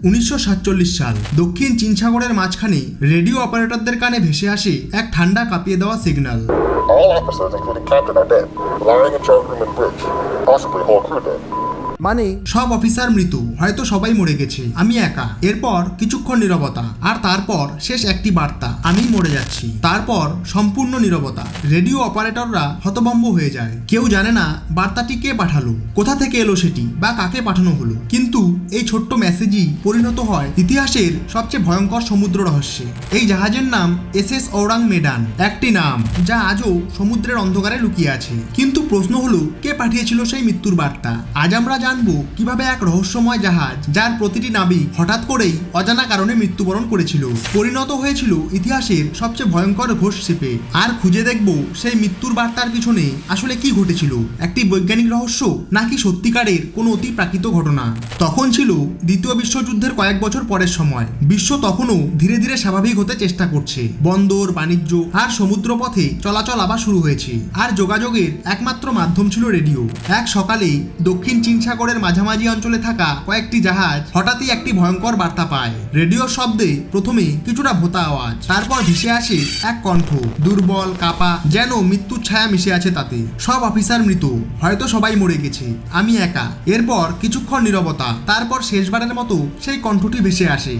উনিশশো সাতচল্লিশ সাল দক্ষিণ চীন সাগরের মাঝখানে রেডিও অপারেটরদের কানে ভেসে আসে এক ঠান্ডা কাঁপিয়ে দেওয়া signal All officers, including captain, are dead. Lying in chart room and bridge. Possibly whole crew dead. মানে সব অফিসার মৃত, হয়তো সবাই মরে গেছে। আমি একা। এরপর কিছুক্ষণ নীরবতা, আর তারপর শেষ একটি বার্তা, আমি মরে যাচ্ছি। তারপর সম্পূর্ণ নীরবতা। রেডিও অপারেটররা হতভম্ব হয়ে যায়। কেউ জানে না বার্তাটি কে পাঠালো, কোথা থেকে এলো সেটি, বা কাকে পাঠানো হলো। কিন্তু এই ছোট্ট মেসেজই পরিণত হয় ইতিহাসের সবচেয়ে ভয়ঙ্কর সমুদ্র রহস্যে। এই জাহাজের নাম এস এস ঔরাং মেডান একটি নাম, যা আজও সমুদ্রের অন্ধকারে লুকিয়ে আছে। কিন্তু প্রশ্ন হলো, কে পাঠিয়েছিল সেই মৃত্যুর বার্তা? আজ আমরা জানব কীভাবে এক রহস্যময় জাহাজ, যার প্রতিটি নাবিক হঠাৎ করেই অজানা কারণে মৃত্যুবরণ করেছিল। পরিণত হয়েছিল ইতিহাসের সবচেয়ে ভয়ঙ্কর ঘোষ শিপে। আর খুঁজে দেখব সেই মৃত্যুর বার্তার পিছনে আসলে কি ঘটেছিল। একটি বৈজ্ঞানিক রহস্য নাকি সত্যিকারের কোনো অতি প্রাকৃত ঘটনা? তখন ছিল দ্বিতীয় বিশ্বযুদ্ধের কয়েক বছর পরের সময়। বিশ্ব তখনও ধীরে ধীরে স্বাভাবিক হতে চেষ্টা করছে। বন্দর, বাণিজ্য আর সমুদ্র পথে চলাচল আবার শুরু হয়েছে। আর যোগাযোগের একমাত্র মাধ্যম ছিল রেডিও। এক সকালে দক্ষিণ চীন সাগরের মাঝামাঝি অঞ্চলে থাকা কয়েকটি জাহাজ হঠাৎই একটি ভয়ঙ্কর বার্তা পায়। রেডিও শব্দে প্রথমে কিছুটা ভোতা আওয়াজ, তারপর ভেসে আসে এক কণ্ঠ, দুর্বল, কাপা, যেন মৃত্যুর ছায়া মিশে আছে তাতে। সব অফিসার মৃত, হয়তো সবাই মরে গেছে, আমি একা। এরপর কিছুক্ষণ নীরবতা, তারপর শেষবারের মতো সেই কণ্ঠটি ভেসে আসে.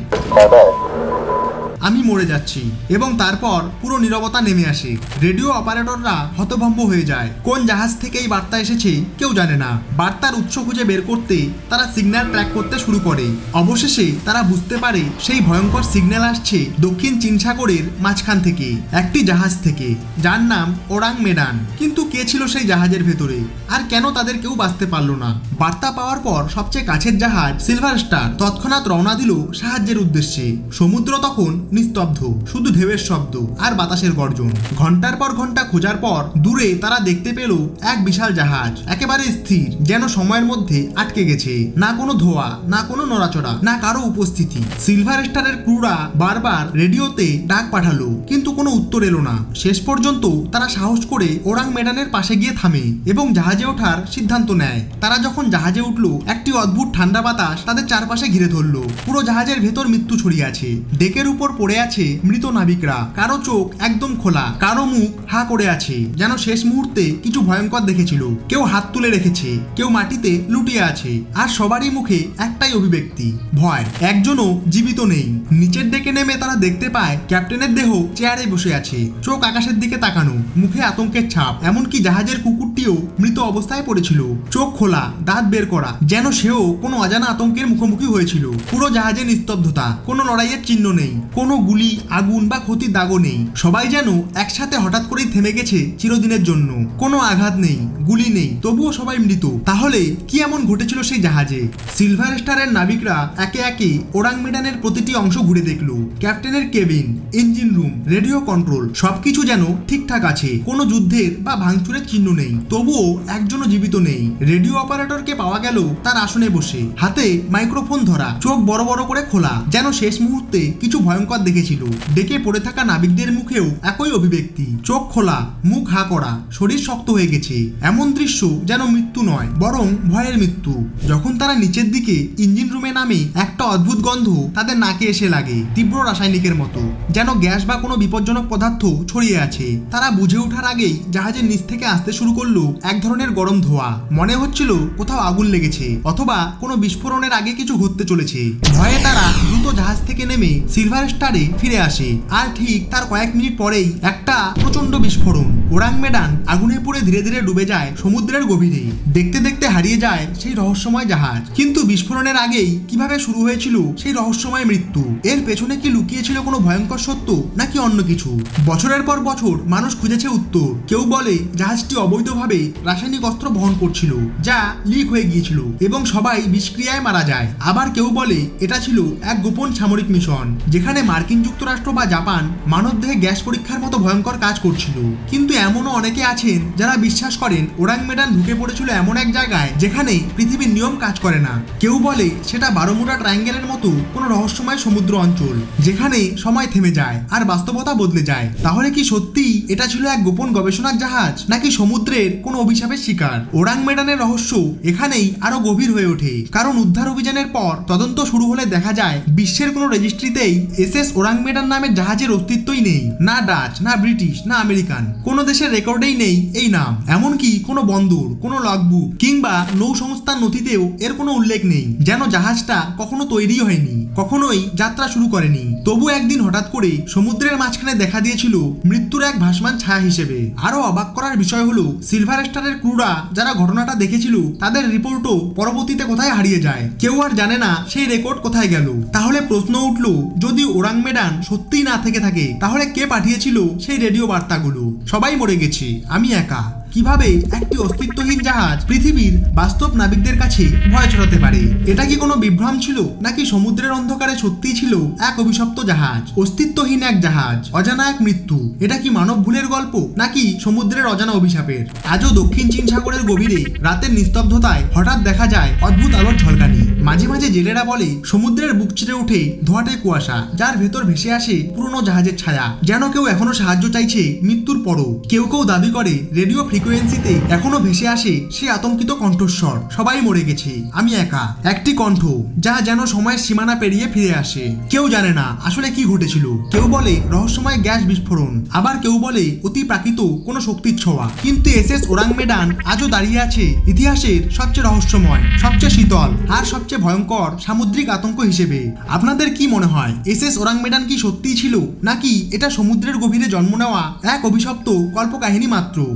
আমি মরে যাচ্ছি। এবং তারপর পুরো নীরবতা নেমে আসে। রেডিও অপারেটররা হতভম্ব হয়ে যায়। কোন জাহাজ থেকে এই বার্তা এসেছে, কেউ জানে না। বার্তার উৎস খুঁজে বের করতে তারা সিগন্যাল ট্র্যাক করতে শুরু করে। অবশেষে তারা বুঝতে পারে সেই ভয়ঙ্কর সিগন্যাল আসছে দক্ষিণ চীন সাগরের মাঝখান থেকে, একটি জাহাজ থেকে, যার নাম ওরাং মেডান কিন্তু কে ছিল সেই জাহাজের ভেতরে? আর কেন তাদের কেউ বাঁচতে পারল না? বার্তা পাওয়ার পর সবচেয়ে কাছের জাহাজ সিলভার স্টার তৎক্ষণাৎ রওনা দিল সাহায্যের উদ্দেশ্যে। সমুদ্র তখন নিস্তব্ধ, শুধু ঢেউয়ের শব্দ আর বাতাসের গর্জন। ঘণ্টার পর ঘণ্টা খোঁজার পর দূরে তারা দেখতে পেল এক বিশাল জাহাজ। একেবারে স্থির, যেন সময়ের মধ্যে আটকে গেছে। না কোনো ধোয়া, না কোনো নড়াচড়া, না কারও উপস্থিতি। সিলভার স্টারের ক্রুরা বারবার রেডিওতে ডাক পাঠালো, কিন্তু কোনো উত্তর এলো না। শেষ পর্যন্ত তারা সাহস করে ওরাং মেডানের পাশে গিয়ে থামে এবং জাহাজে ওঠার সিদ্ধান্ত নেয়। তারা যখন জাহাজে উঠল, একটি অদ্ভুত ঠান্ডা বাতাস তাদের চারপাশে ঘিরে ধরলো। পুরো জাহাজের ভেতর মৃত্যু ছড়িয়ে আছে। ডেকের উপর পড়ে আছে মৃত নাবিকরা। কারও চোখ একদম খোলা, কারও মুখ হা করে আছে, যেন শেষ মুহূর্তে কিছু ভয়ঙ্কর দেখেছিল। কেউ হাত তুলে রেখেছে, কেউ মাটিতে লুটিয়ে আছে, আর সবারই মুখে একটাই অভিব্যক্তি, ভয়। একজনও জীবিত নেই। নিচের ডেকে নেমে তারা দেখতে পায়, ক্যাপ্টেনের দেহ চেয়ারে বসে আছে। চোখ আকাশের দিকে তাকানো, মুখে আতঙ্কের ছাপ, এমনকি জাহাজের কুকুরটিও মৃত অবস্থায় পড়েছিল। চোখ খোলা, দাঁত বের করা, যেন সেও কোনো অজানা আতঙ্কের মুখোমুখি হয়েছিল। পুরো জাহাজে নিস্তব্ধতা, কোনো লড়াইয়ের চিহ্ন নেই, কোনো গুলি, আগুন বা ক্ষতির দাগও নেই। সবাই যেন একসাথে হঠাৎ করেই থেমে গেছে চিরদিনের জন্য। কোনো আঘাত নেই, গুলি নেই, তবুও সবাই মৃত। তাহলে কি এমন ঘটেছিল সেই জাহাজে? সিলভার স্টারের নাবিকরা একে একে ওরাং মেডানের প্রতিটি অংশ ঘুরে দেখল। ক্যাপ্টেনের cabin, engine room, radio control, সবকিছু যেন ঠিকঠাক আছে। কোনো যুদ্ধের বা ভাঙচুরের চিহ্ন নেই। তবুও একজনও জীবিত নেই। রেডিও অপারেটরকে পাওয়া গেল তার আসনে বসে। হাতে মাইক্রোফোন ধরা, চোখ বড় বড় করে খোলা, যেন শেষ মুহূর্তে কিছু ভয়ঙ্কর দেখেছিল। ডেকে পড়ে থাকা নাবিকদের মুখেও একই অভিব্যক্তি। চোখ খোলা, মুখ হা করা, শরীর শক্ত হয়ে গেছে। এমন দৃশ্য যেন মৃত্যু নয়, বরং ভয়ের মৃত্যু। যখন তারা নিচের দিকে ইঞ্জিন রুমে নামে, একটা অদ্ভুত গন্ধ তাদের নাকে এসে লাগে, তীব্র রাসায়নিকের মতো। যেন গ্যাস বা কোনো বিপজ্জনক পদার্থ ছড়িয়ে আছে। তারা বুঝে ওঠার আগেই জাহাজের নিচ থেকে আসতে শুরু করল এক ধরনের গরম ধোঁয়া। মনে হচ্ছিল কোথাও আগুন লেগেছে, অথবা কোনো বিস্ফোরণের আগে কিছু ঘটতে চলেছে। ভয়ে তারা দ্রুত জাহাজ থেকে নেমে সিলভার স্টারে ফিরে আসে। আর ঠিক তার কয়েক মিনিট পরেই একটা প্রচণ্ড বিস্ফোরণ। ওরাং মেডান আগুনে পুড়ে ধীরে ধীরে ডুবে যায় সমুদ্রের গভীরে। দেখতে দেখতে হারিয়ে যায় সেই রহস্যময় জাহাজ। কিন্তু বিস্ফোরণের আগেই কীভাবে শুরু হয়েছিল সেই রহস্যময় মৃত্যু? এর পেছনে কি লুকিয়েছিল কোনো ভয়ঙ্কর সত্য, নাকি অন্য কিছু? বছরের পর বছর মানুষ খুঁজেছে উত্তর। কেউ বলে জাহাজটি অবৈধভাবে রাসায়নিক অস্ত্র বহন করছিল, যা লিক হয়ে গিয়েছিল এবং সবাই বিষক্রিয়ায় মারা যায়। আবার কেউ বলে এটা ছিল এক গোপন সামরিক মিশন, যেখানে মার্কিন যুক্তরাষ্ট্র বা জাপান মানবদেহে গ্যাস পরীক্ষার মতো ভয়ঙ্কর কাজ করছিল। কিন্তু এমনও অনেকে আছেন যারা বিশ্বাস করেন ওরাং মেডান ঢুকে পড়েছিল এমন এক জায়গায় যেখানে পৃথিবীর নিয়ম কাজ করে না। কেউ বলে সেটা বারোমুড়া ট্রায়াঙ্গেলের মতো কোনো রহস্যময় সমুদ্র অঞ্চল যেখানে সময় থেমে যায় আর বাস্তবতা বদলে যায়। তাহলে কি সত্যি এটা ছিল এক গোপন গবেষণার জাহাজ, নাকি সমুদ্রের কোনো অভিশাপের শিকার? ওরাং মেডানের রহস্য এখানেই আরও গভীর হয়ে ওঠে। কারণ উদ্ধার অভিযানের পর তদন্ত শুরু হলে দেখা যায়, বিশ্বের কোনো রেজিস্ট্রিতেই এস এস ওরাং নামে জাহাজের অস্তিত্বই নেই। না ডাচ, না ব্রিটিশ, না আমেরিকান। কোনো দেশের রেকর্ডেই নেই এই নাম। এমনকি কোনো বন্দর, কোনো লগবুক কিংবা নৌ সংস্থার নথিতেও এর কোনো উল্লেখ নেই, যেন জাহাজটা কখনো তৈরি হয়নি। কখনোই যাত্রা শুরু করেনি। তবু একদিন হঠাৎ করে সমুদ্রের মাঝখানে দেখা দিয়েছিল মৃত্যুর এক ভাসমান ছায়া হিসেবে। আরও অবাক করার বিষয় হলো সিলভার স্টারের ক্রুরা যারা ঘটনাটা দেখেছিল, তাদের রিপোর্টও পরবর্তীতে কোথায় হারিয়ে যায়? কেউ আর জানে না সেই রেকর্ড কোথায় গেল। তাহলে প্রশ্ন উঠল, যদি ওরাং মেডান সত্যিই না থেকে থাকে, তাহলে কে পাঠিয়েছিল সেই রেডিও বার্তাগুলো? সবাই মরে গেছে, আমি একা। কীভাবে একটি অস্তিত্বহীন জাহাজ পৃথিবীর বাস্তব নাবিকদের কাছে ভয় ছড়াতে পারে? এটা কি কোনো বিভ্রম ছিল, নাকি সমুদ্রের অন্ধকারে সত্যিই ছিল এক অভিশপ্ত জাহাজ? অস্তিত্বহীন এক জাহাজ, অজানা এক মৃত্যু। এটা কি মানব ভুলের গল্প, নাকি সমুদ্রের অজানা অভিশাপের? আজও দক্ষিণ চীন সাগরের গভীরে রাতের নিস্তব্ধতায় হঠাৎ দেখা যায় অদ্ভুত আলোর ঝলকানি। মাঝে মাঝে জেলেরা বলে, সমুদ্রের বুক ছিঁড়ে উঠে ধোয়াটে কুয়াশা, যার ভেতর ভেসে আসে পুরনো জাহাজের ছায়া। যেন কেউ এখনও সাহায্য চাইছে মৃত্যুর পরও। কেউ কেউ দাবি করে, রেডিও ফ্রিকোয়েন্সিতে এখনও ভেসে আসে সে আতঙ্কিত কণ্ঠস্বর। সবাই মরে গেছে। আমি একা। একটি কণ্ঠ, যা যেন সময়ের সীমানা পেরিয়ে ফিরে আসে। কেউ জানে না আসলে কি ঘটেছিল। কেউ বলে রহস্যময় গ্যাস বিস্ফোরণ। আবার কেউ বলে অতি প্রাকৃত কোনো শক্তির ছোঁয়া। কিন্তু এস এস ওরাং মেডান আজও দাঁড়িয়ে আছে ইতিহাসের সবচেয়ে রহস্যময়, সবচেয়ে শীতল আর সবচেয়ে ভয়ঙ্কর সামুদ্রিক আতঙ্ক হিসেবে। আপনাদের কি মনে হয়, এস এস ওরাং মেডান কি সত্যিই ছিল? নাকি এটা সমুদ্রের গভীরে জন্ম নেওয়া এক অভিশপ্ত কল্পকাহিনী মাত্র?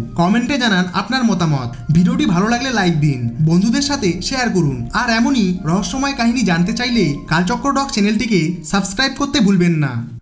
কমেন্টে জানান আপনার মতামত। ভিডিওটি ভালো লাগলে লাইক দিন, বন্ধুদের সাথে শেয়ার করুন। আর এমনই রহস্যময় কাহিনী জানতে চাইলে কালচক্র ডক চ্যানেলটিকে সাবস্ক্রাইব করতে ভুলবেন না।